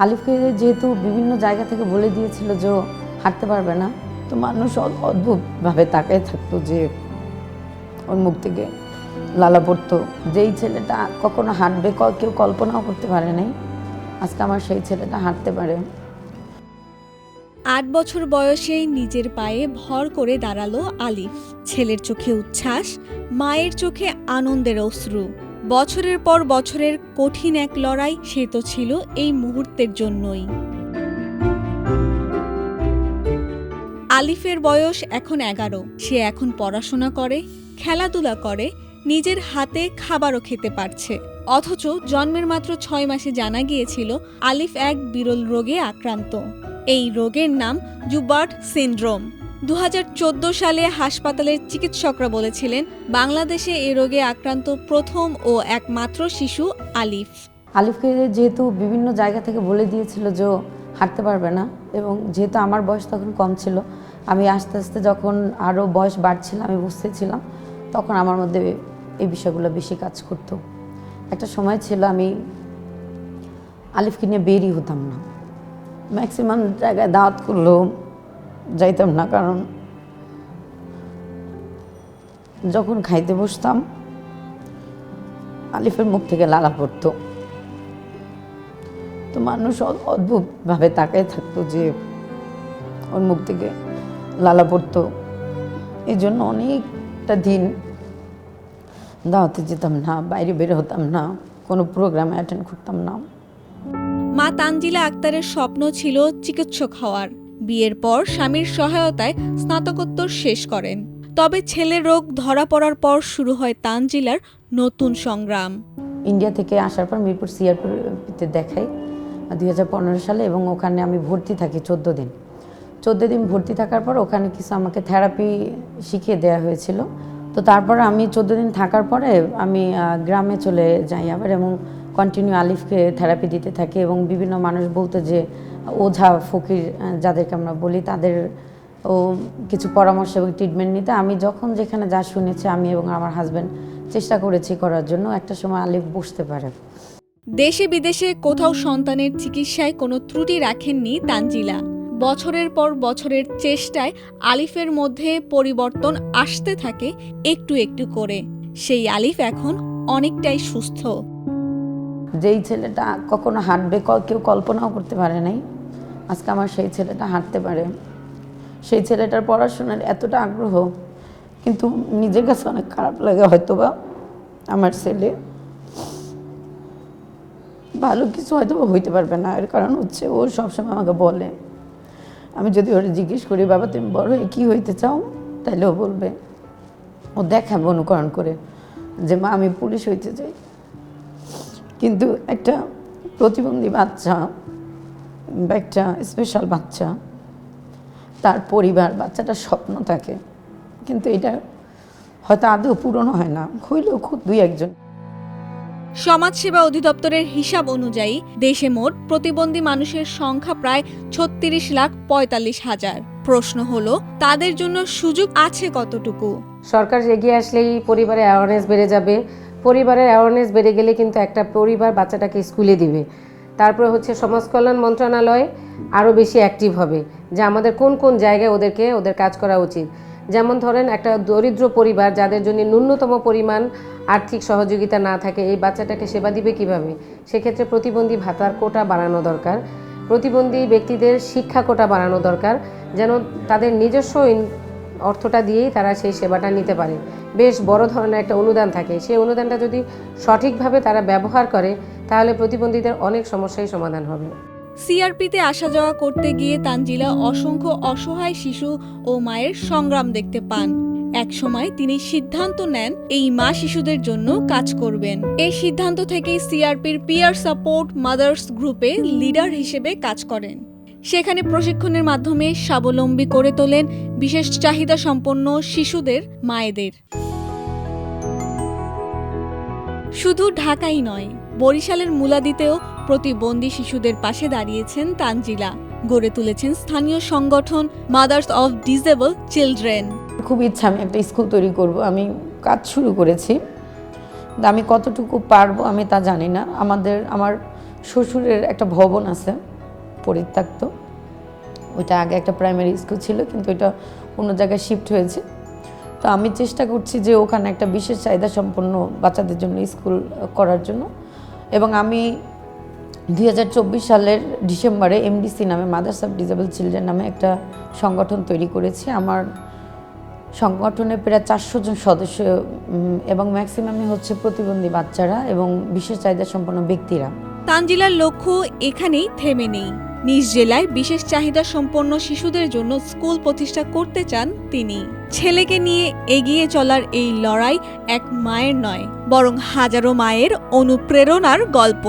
আলিফকে যেহেতু বিভিন্ন জায়গা থেকে বলে দিয়েছিল যে হাঁটতে পারবে না, তো মানুষ অদ- অদ্ভুতভাবে তাকায় থাকতো যে ওর মুখ থেকে লালা পড়তো। যেই ছেলেটা কখনো হাঁটবে কেউ কল্পনাও করতে পারে নাই, আজকে আমার সেই ছেলেটা হাঁটতে পারে। আট বছর বয়সেই নিজের পায়ে ভর করে দাঁড়াল আলিফ। ছেলের চোখে উচ্ছ্বাস, মায়ের চোখে আনন্দের অশ্রু। বছরের পর বছরের কঠিন এক লড়াই সে তো ছিল এই মুহূর্তের জন্যই। আলিফের বয়স এখন এগারো। সে এখন পড়াশোনা করে, খেলাধুলা করে, নিজের হাতে খাবারও খেতে পারছে। অথচ জন্মের মাত্র ছয় মাসে জানা গিয়েছিল আলিফ এক বিরল রোগে আক্রান্ত। এই রোগের নাম জুবার্ট সিনড্রোম। দু হাজার চোদ্দ সালে হাসপাতালের চিকিৎসকরা বলেছিলেন, বাংলাদেশে এই রোগে আক্রান্ত প্রথম ও একমাত্র শিশু আলিফ। আলিফকে যেহেতু বিভিন্ন জায়গা থেকে বলে দিয়েছিল যে হাঁটতে পারবে না এবং যেহেতু আমার বয়স তখন কম ছিল, আমি আস্তে আস্তে যখন আরও বয়স বাড়ছিল আমি বুঝতেছিলাম তখন আমার মধ্যে এই বিষয়গুলো বেশি কাজ করতো। একটা সময় ছিল আমি আলিফকে নিয়ে বেরই হতাম না। ম্যাক্সিমাম জায়গায় দাওয়াত করলেও যাইতাম না, কারণ যখন খাইতে বসতাম, আলিফের মুখ থেকে লালা পড়তো। তো মানুষ অদ্ভুতভাবে তাকায় থাকতো যে ওর মুখ থেকে লালা পড়তো। এই জন্য অনেকটা দিন দাওয়াতে যেতাম না, বাইরে বের হতাম না, কোনো প্রোগ্রামে অ্যাটেন্ড করতাম না। মা তানজিলা আক্তারের স্বপ্ন ছিল চিকিৎসক হওয়ার। বিয়ের পর স্বামীর সহায়তায় স্নাতকোত্তর শেষ করেন। তবে ছেলের রোগ ধরা পড়ার পর শুরু হয় তানজিলার নতুন সংগ্রাম। ইন্ডিয়া থেকে আসার পর মিরপুর সিআরপিতে দেখাই দু হাজার পনেরো সালে এবং ওখানে আমি ভর্তি থাকি চোদ্দ দিন। চোদ্দ দিন ভর্তি থাকার পর ওখানে কিছু আমাকে থেরাপি শিখিয়ে দেওয়া হয়েছিল। তো তারপর আমি চোদ্দ দিন থাকার পরে আমি গ্রামে চলে যাই আবার এবং কন্টিনিউ আলিফকে থেরাপি দিতে থাকি এবং বিভিন্ন মানুষ বলতো যে ওঝা ফকির যাদেরকে আমরা বলি, তাদের ও কিছু পরামর্শ এবং ট্রিটমেন্ট নিতে আমি যখন যেখানে যা শুনেছি, আমি এবং আমার হাজব্যান্ড চেষ্টা করেছি করার জন্য। একটা সময় আলিফ বসতে পারে। দেশে বিদেশে কোথাও সন্তানের চিকিৎসায় কোনো ত্রুটি রাখেননি তানজিলা। বছরের পর বছরের চেষ্টায় আলিফের মধ্যে পরিবর্তন আসতে থাকে একটু একটু করে। সেই আলিফ এখন অনেকটাই সুস্থ। যেই ছেলেটা কখনো হাঁটবে কেউ কল্পনাও করতে পারে নাই। আজকে আমার সেই ছেলেটা হাঁটতে পারে। সেই ছেলেটার পড়াশোনার এতটা আগ্রহ, কিন্তু নিজের কাছে অনেক খারাপ লাগে হয়তো বা আমার ছেলে। ভালো কিছু হয়তো হইতে পারবে না, এর কারণ হচ্ছে ও সবসময় আমাকে বলে। আমি যদি ওরা জিজ্ঞেস করি, বাবা, তুমি বড় হয়ে কী হইতে চাও? তাহলে ও বলবে। ও দেখাবে অনুকরণ করে যে, মা, আমি পুলিশ হইতে চাই। কিন্তু একটা প্রতিবন্ধী বাচ্চা বা একটা স্পেশাল বাচ্চা তার পরিবার বাচ্চাটার স্বপ্ন থাকে। কিন্তু এটা হয়তো আদৌ পূরণ হয় না হইলেও খুব দুই একজন। সমাজসেবা অধিদপ্তরের হিসাব অনুযায়ী দেশে মোট প্রতিবন্ধী মানুষের সংখ্যা প্রায় ছত্রিশ লাখ পঁয়তাল্লিশ হাজার। প্রশ্ন হলো তাদের জন্য সুযোগ আছে কতটুকু? সরকার এগিয়ে আসলেই পরিবারে অ্যাওয়ারনেস বেড়ে যাবে পরিবারের অ্যাওয়ারনেস বেড়ে গেলে কিন্তু একটা পরিবার বাচ্চাটাকে স্কুলে দিবে। তারপরে হচ্ছে সমাজ কল্যাণ মন্ত্রণালয় আরও বেশি অ্যাক্টিভ হবে, যে আমাদের কোন কোন জায়গায় ওদেরকে ওদের কাজ করা উচিত। যেমন ধরেন একটা দরিদ্র পরিবার যাদের জন্য ন্যূনতম পরিমাণ আর্থিক সহযোগিতা না থাকে, এই বাচ্চাটাকে সেবা দিবে কীভাবে? সেক্ষেত্রে প্রতিবন্ধী ভাতার কোটা বাড়ানো দরকার, প্রতিবন্ধী ব্যক্তিদের শিক্ষা কোটা বাড়ানো দরকার, যেন তাদের নিজস্ব অর্থটা দিয়েই তারা সেই সেবাটা নিতে পারে। বেশ বড় ধরনের একটা অনুদান থাকে। সেই অনুদানটা যদি সঠিকভাবে তারা ব্যবহার করে, তাহলে প্রতিবন্ধীদের অনেক সমস্যাই সমাধান হবে। সিআরপিতে আসা যাওয়া করতে গিয়ে তানজিলা অসংখ্য অসহায় শিশু ও মায়ের সংগ্রাম দেখতে পান। এক সময় তিনি সিদ্ধান্ত নেন, এই মা শিশুদের জন্য কাজ করবেন। এই সিদ্ধান্ত থেকেই সিআরপির পিয়ার সাপোর্ট মাদার্স গ্রুপে লিডার হিসেবে কাজ করেন। সেখানে প্রশিক্ষণের মাধ্যমে স্বাবলম্বী করে তোলেন বিশেষ চাহিদা সম্পন্ন শিশুদের, মায়েদের। শুধু ঢাকাই নয়, বরিশালের মুলাদিতেও প্রতিবন্ধী শিশুদের পাশে দাঁড়িয়েছেন তানজিলা। গড়ে তুলেছেন স্থানীয় সংগঠন মাদার্স অফ ডিসেবল চিলড্রেন খুব ইচ্ছা, আমি একটা স্কুল তৈরি করব। আমি কাজ শুরু করেছি। আমি কতটুকু পারব আমি তা জানি না। আমাদের, আমার শ্বশুরের একটা ভবন আছে। পরিত্যক্ত। ওইটা আগে একটা প্রাইমারি স্কুল ছিল, কিন্তু এটা অন্য জায়গায় শিফট হয়েছে। তো আমি চেষ্টা করছি যে ওখানে একটা বিশেষ চাহিদা সম্পন্ন বাচ্চাদের জন্য স্কুল করার জন্য। এবং আমি দুই হাজার চব্বিশ সালের ডিসেম্বরে এমডিসি নামে মাদার্স অফ ডিজেবল চিলড্রেন নামে একটা সংগঠন তৈরি করেছি। আমার সংগঠনে প্রায় চারশো জন সদস্য এবং ম্যাক্সিমামই হচ্ছে প্রতিবন্ধী বাচ্চারা এবং বিশেষ চাহিদা সম্পন্ন ব্যক্তিরা। তানজিলার লক্ষ্য এখানেই থেমে নেই। নিজ জেলায় বিশেষ চাহিদা সম্পন্ন শিশুদের জন্য স্কুল প্রতিষ্ঠা করতে চান তিনি। ছেলেকে নিয়ে এগিয়ে চলার এই লড়াই এক মায়ের নয়, বরং হাজারো মায়ের অনুপ্রেরণার গল্প।